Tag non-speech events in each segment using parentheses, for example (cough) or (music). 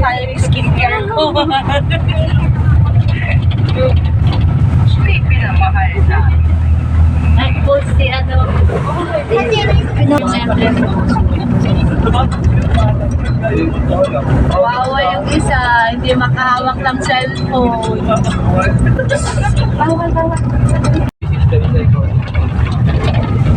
kaya yung skincare ko. Actually, pinamahal na. Tapos si ano, Wawa yung isa, hindi makahawak ng cellphone. Bawal, bawal.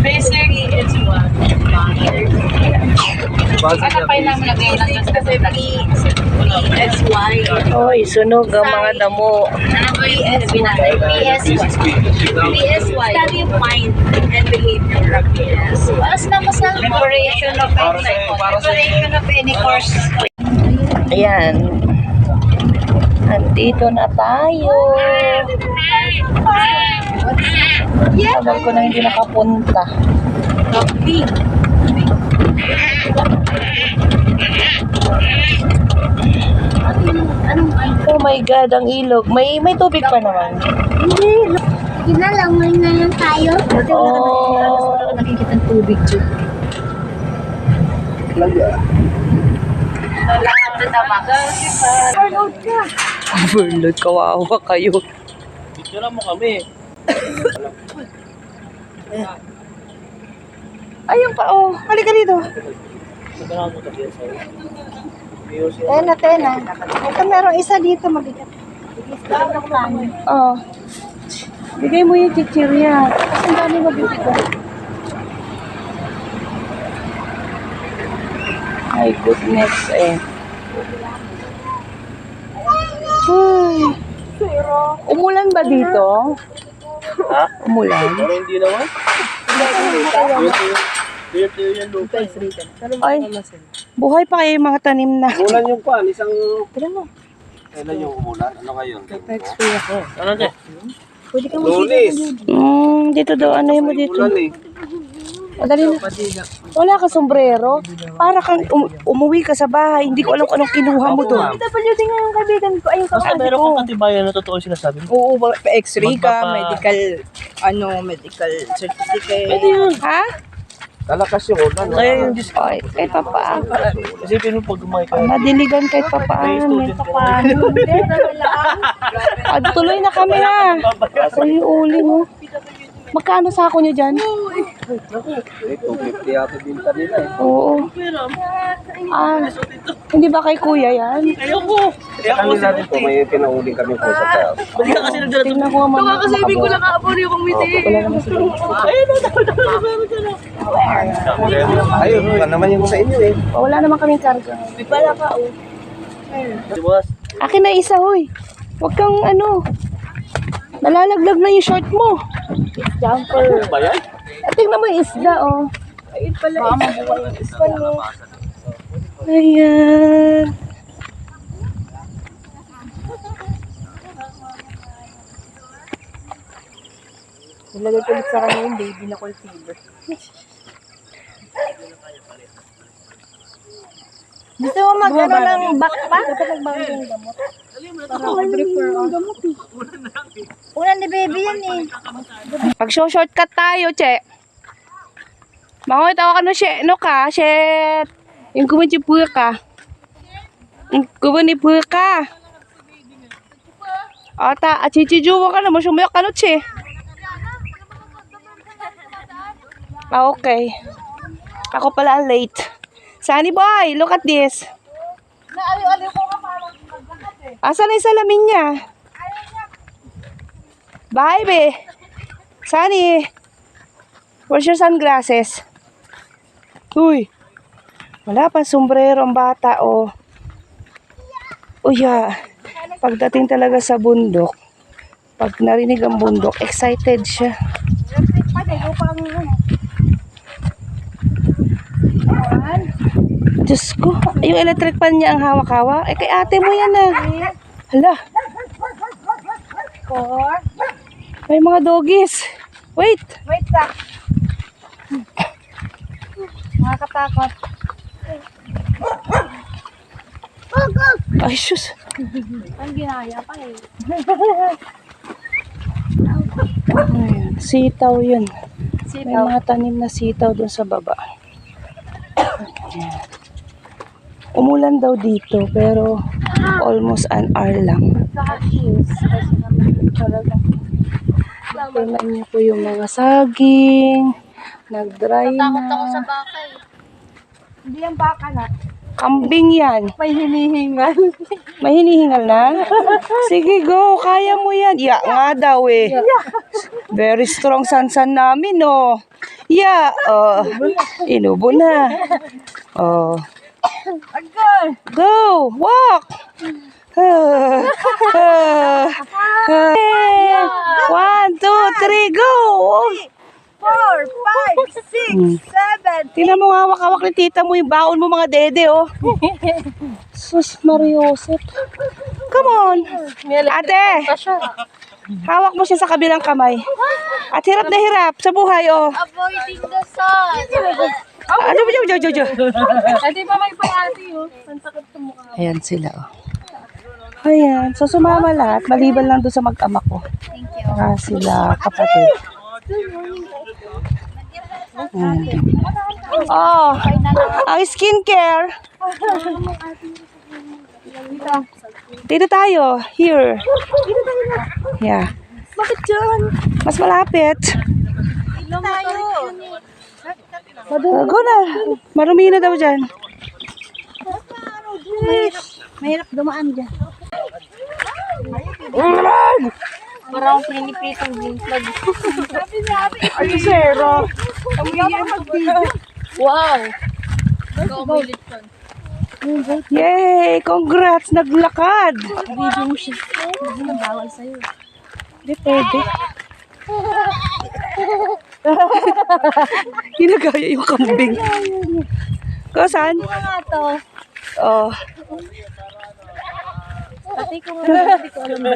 Basically, it's one. Pa yung namin lagay lang yung kasi PSY. Oy, sunog ang mga damo. Ano ba yung PSY? PSY. PSY. Study of mind and behavior of PSY. Mas na mas na preparation of any preparation of any course. Ayan. Nandito na tayo. Tagal ko na hindi nakapunta. Coffee. Oh my God, ang ilog. May may tubig pa naman. Hindi. Ginalangoy na lang tayo. Oh, Nakikita ng tubig, Jude. Kailangan na tamak. Overload ka. overload. Kawawa kayo. Picture mo kami. (laughs) Ayun pa, oh. Halika dito. Tena, tena. Ito merong isa dito mabigat. Oh. Bigay mo yung chichirya. Kasi ang dami mabibigat. My goodness, eh. Ay. Umulan ba dito? Ha? Umulan? Pero hindi naman. Yan lupa. Ay, buhay pa kayo yung mga tanim na. Umulan yung pan, isang... Tara mo. Kailan yung umulan? Ano ngayon? Ano dyan? Pwede ka Lunis. Mm, dito daw, ano mo dito? Umulan eh. Madali na. Wala ka sombrero. Para kang um- umuwi ka sa bahay. Hindi ko alam kung anong kinuha mo doon. PWD nga yung kaibigan ko. Ayun Basta meron kang katibayan na totoo yung sinasabi mo. Oo, ba- x-ray ka, medical, ano, medical certificate. Pwede yun. Ha? Lalakas yung ulan. Kaya yung Diyos. Ay, kahit pa paano. Isipin mo pag gumay ka. Madiligan kahit pa May paano. student ka. At tuloy na kami ha. Uli-uli mo. Magkano sa ako nyo dyan? Eh, 250 yata binta nila eh. Oo. Ah, hindi ba kay kuya yan? Ayoko. Kaya Kanina din po, may pinauling kami po sa taas. Balik ka kasi nagdala Tingnan ko ang mga Kasi ko lang kaabor yung naman sila. Ayun, wala naman yung sa inyo eh. Wala naman kaming karga. Wala ka, oh. Si boss. Akin na isa, hoy. Huwag kang ano. Nalalaglag na yung short mo. Ano ba yan? At tingnan mo yung isda, oh. Ayun pala. Baka mabuhay yung ispa niyo. Ayan. Nilagay ko ulit sa kanya yung baby na cold fever. Gusto mo mag-ano ng backpack? Para mag-refer gamot eh. Ulan ni baby yan eh. Pag shortcut tayo, che. Mangoy tawa ka no, she. No ka, shit. Yung kumanchi pura ka. Yung kumani pura ka. Ata, at chichijuwa ka na mo, sumayak ka no, che. Ah, okay. Ako pala ang late. Sunny boy, look at this. Asan na yung salamin niya? Bye, be. Sunny. Where's your sunglasses? Uy. Wala pa sombrero ang bata, oh. Uy, ah. Pagdating talaga sa bundok, pag narinig ang bundok, excited siya. Diyos ko, yung electric pan niya ang hawak-hawak. Eh, kay ate mo yan ah. Hala. May mga doggies. Wait. Wait lang. Nakakatakot. Ay, sus. Ang ginaya pa eh. Ayan, sitaw yun. May Sitaw. mga tanim na sitaw dun sa baba. Ayan. Umulan daw dito, pero almost an hour lang. Tingnan niyo po yung mga saging. Nag-dry Takot ako sa na. bakay. Hindi yan baka na. Kambing yan. May hinihingal. (laughs) May hinihingal na? Sige, go. Kaya mo yan. Ya nga daw eh. Very strong sansan namin, oh. Ya. Oh. Inubo na. Oh. Go. Walk. (laughs) One, two, three, go. Four, five, six, Hmm. seven. Tingnan mo, hawak-hawak ni tita mo yung baon mo mga dede, oh. (laughs) Sus, Mariosep. Come on. Ate, hawak mo siya sa kabilang kamay. At hirap na hirap sa buhay, oh. Avoiding the sun. Ano ba, jo, jo, jo. Ate pa may payati oh. Ang sakit sa mukha. Ayan sila, oh. Ayan, so sumama lahat, maliban lang doon sa mag-ama ko. Thank you. Saka sila kapatid. Ayan. Oh, ang skincare. Dito tayo. Here. Yeah. Bakit dyan? Mas malapit. Tayo. Uh, go na. Marumi na daw dyan. Mahirap dumaan dyan. Parang pinipitong green flag. Ay, zero. Wow! Yay! Congrats! Naglakad! Video mo siya. Hindi na bawal sa'yo. Hindi pwede. (laughs) Ginagaya yung kambing. Ko, saan? Nga to. Oh. Pati ko nga. Hindi ko alam ba.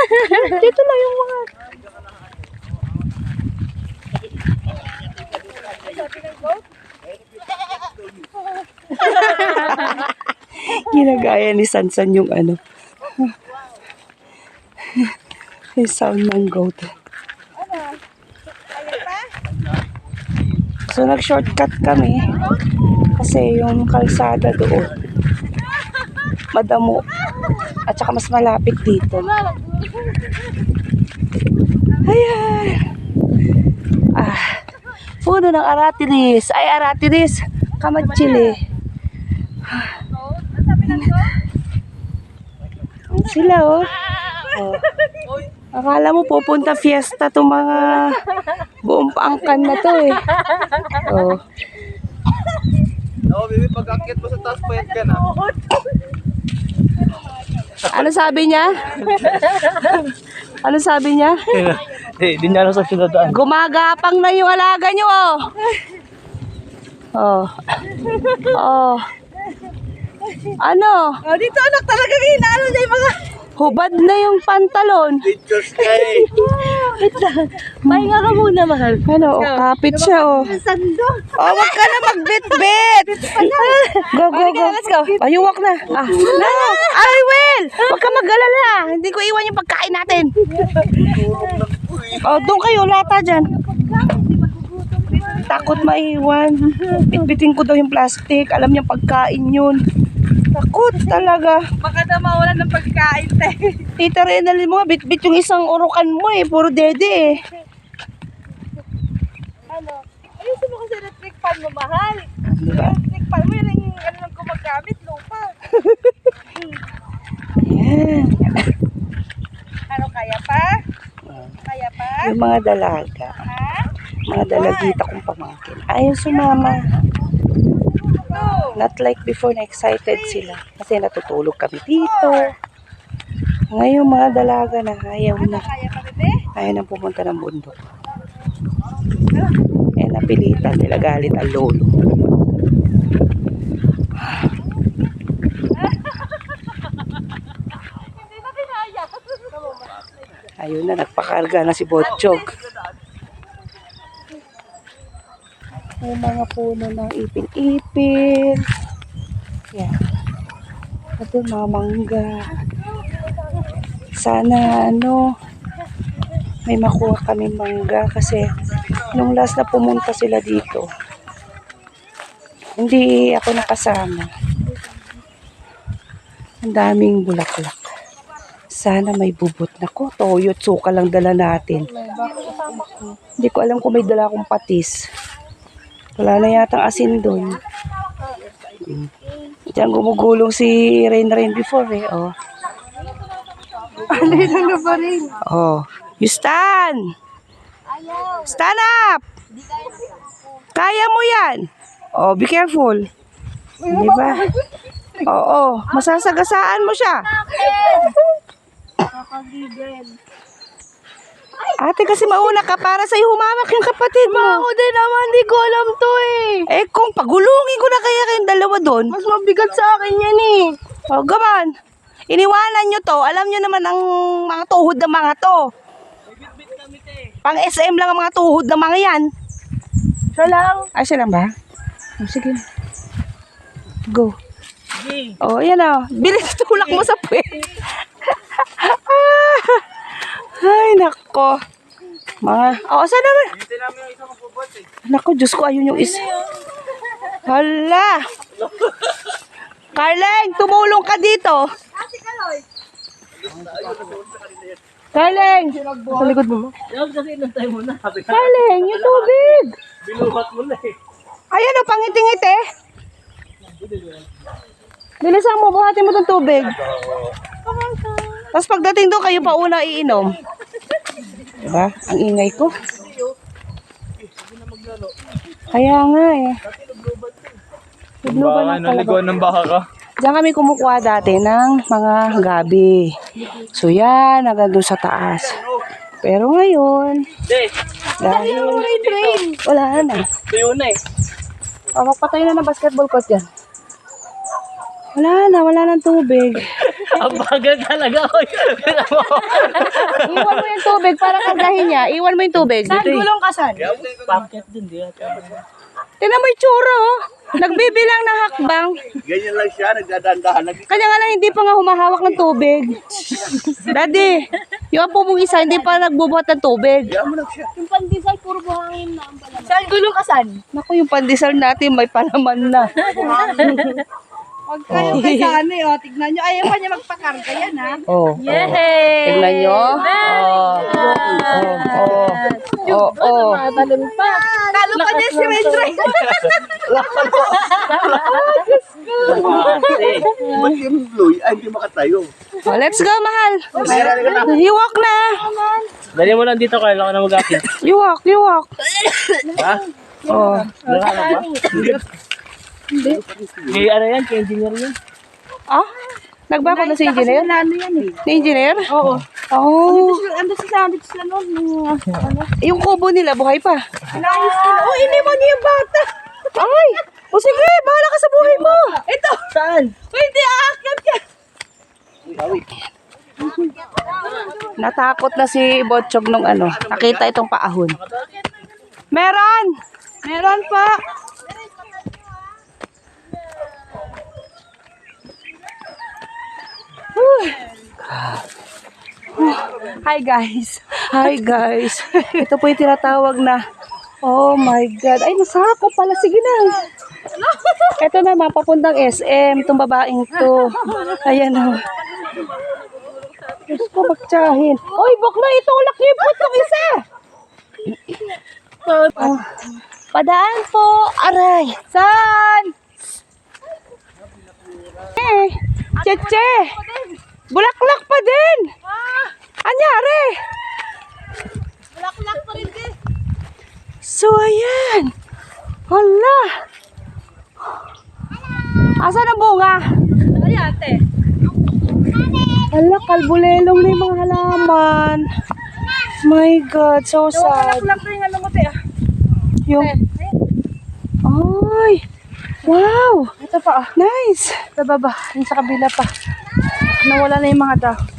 (laughs) Dito lang yung mga... (laughs) Ginagaya ni Sansan yung ano. yung sound ng goat. So, nag-shortcut kami. Kasi yung kalsada doon, madamo. At saka mas malapit dito. Ayan. Ah, puno ng aratilis. Ay, aratilis. Kamatsili. Ang sila, oh. oh. Akala mo pupunta fiesta tong mga buong paangkan na to, eh. Oh. Oo, baby, pag akit mo sa taas, payat ka na. Ano sabi niya? ano sabi niya? Eh, di niya alam sa sinadaan. Gumagapang na yung alaga niyo, oh. Oh. Oh. Ano? Oh, dito anak talaga inaano niya yung mga... Hubad na yung pantalon. Pictures kay. (laughs) Pahinga ka muna, mahal. Ano, oh, kapit siya, oh. Sando. Oh, wag ka na magbit-bit. Go, go, go. Let's go. Oh, you walk na. Ah. No, I will. Wag ka mag-alala. Hindi ko iwan yung pagkain natin. Oh, doon kayo, lata dyan. Takot maiwan. Bitbitin ko daw yung plastic. Alam niya pagkain yun. Takot talaga. Baka na mawalan ng pagkain, te. (laughs) Tita Renal mo, bitbit yung isang urukan mo eh. Puro dede eh. Ano? Ayusin mo kasi electric fan mo, mahal. Diba? Electric fan mo, yun ang ano lang gumagamit, lupa. Yan. Ano, kaya pa? Kaya pa? Yung mga dalaga. Mga dalagita kong pamangkin. Ayaw sumama. Not like before na excited sila. Kasi natutulog kami dito. Ngayon mga dalaga na ayaw na. Ayaw na pumunta ng bundok. Eh napilitan nila galit ang lolo. Ayun na, nagpakarga na si Botchog. May mga puno ng ipin-ipin. Yan. Ito mga mangga. Sana ano, may makuha kami mangga kasi nung last na pumunta sila dito, hindi ako nakasama. Ang daming bulaklak. Sana may bubot na ko. Toyo at suka lang dala natin. Hindi ko alam kung may dala akong patis. Wala na yata asin doon. Mm. Diyan gumugulong si Rain Rain before eh. Oh. (laughs) Alin na ba rin? Oh. You stand! Stand up! Kaya mo yan! Oh, be careful. Di ba? Oo, masasagasaan mo siya. Ate, kasi mauna ka para sa'yo humamak yung kapatid mo. Ako din naman, di ko alam to eh. Eh, kung pagulungin ko na kaya kayong dalawa doon. Mas mabigat sa akin yan eh. Oh, gaman. Iniwanan nyo to. Alam nyo naman ang mga tuhod ng mga to. Pang SM lang ang mga tuhod ng mga yan. Siya lang. Ay, siya lang ba? Oh, sige. Go. Oh, yan oh. Bilis (laughs) tulak mo sa puwet. (laughs) Ay, nako. Mga, oh, saan naman? Nako, Diyos ko, ayun yung is. Hala. Carleng, tumulong ka dito. Carleng. Sa likod mo. Carleng, yung tubig. Ayan o, pangiti-ngiti. Bilisan mo, buhatin mo itong tubig. Tapos pagdating doon, kayo pa una iinom. Diba? Ang ingay ko. Kaya nga eh. Tudluban na talaga. ng baka ka. Diyan kami kumukuha dati ng mga gabi. So yan, hanggang doon sa taas. Pero ngayon, dahil wala na. Tuyo na eh. O, magpatay na ng basketball court dyan. Wala na, wala nang tubig. Ang bagal talaga ako. Iwan mo yung tubig para kargahin niya. Iwan mo yung tubig. Saan gulong ka saan? Paket din, di Tingnan mo yung tsura, oh. Nagbibilang ng hakbang. Ganyan lang siya, nagdadandahan. Kanya nga lang hindi pa nga humahawak ng tubig. Daddy, yung apo mong isa hindi pa nagbubuhat ng tubig. Yung pandesal, puro buhangin na ang pala. Saan gulong ka saan? Naku, yung pandesal natin may palaman na. (laughs) Huwag kayo kay Sani, oh. Tignan nyo. Ayaw pa niya magpakarga yan, ha? Oh. Yay! Tingnan nyo. Oh. Oh. Oh. Oh. Oh. Talon pa. Talo pa din si Rendray. Ba't yung Louie? Ay, hindi makatayo. Oh, let's go, mahal. You walk na. Dali mo lang dito, kailangan na mag-akin. You walk, you walk. Ha? Oh. Wala ka ba? May ano yan, kay engineer yan. Ah? Nagbako na si engineer? Ano yan, eh. Ni engineer? Oo. Oh. Ando si Sandy sila noon. Yung, ano? Yung kubo nila, buhay pa. Inayos nila. Oh, iniwan niya yung bata. Ay! O sige, bahala ka sa buhay mo. Ito. Saan? Pwede, aakyat ka. Natakot na si Botchog nung ano, nakita itong paahon. Meron! Meron pa. Hi guys! Hi guys! Ito po yung tinatawag na Oh my God! Ay, nasako pala. Sige na. Ito naman, papuntang SM. Itong babaeng to. Ayan o. Diyos ko, magtsahin. Oy, bakla, itong lakipot ng isa. Oh, padaan po. Aray. Saan? Eh, Cheche. Bulaklak pa din. Anyari? Black-black pa rin din. So, ayan. Hala. Asan ang bunga? Ay, ate. Hala, kalbulelong na yung mga halaman. My God, so sad. Black-black pa yung ano mo, te. ah. Yung... Ay! Wow! Ito pa, ah. Nice! Sa baba. Yung sa kabila pa. Nawala na yung mga tao.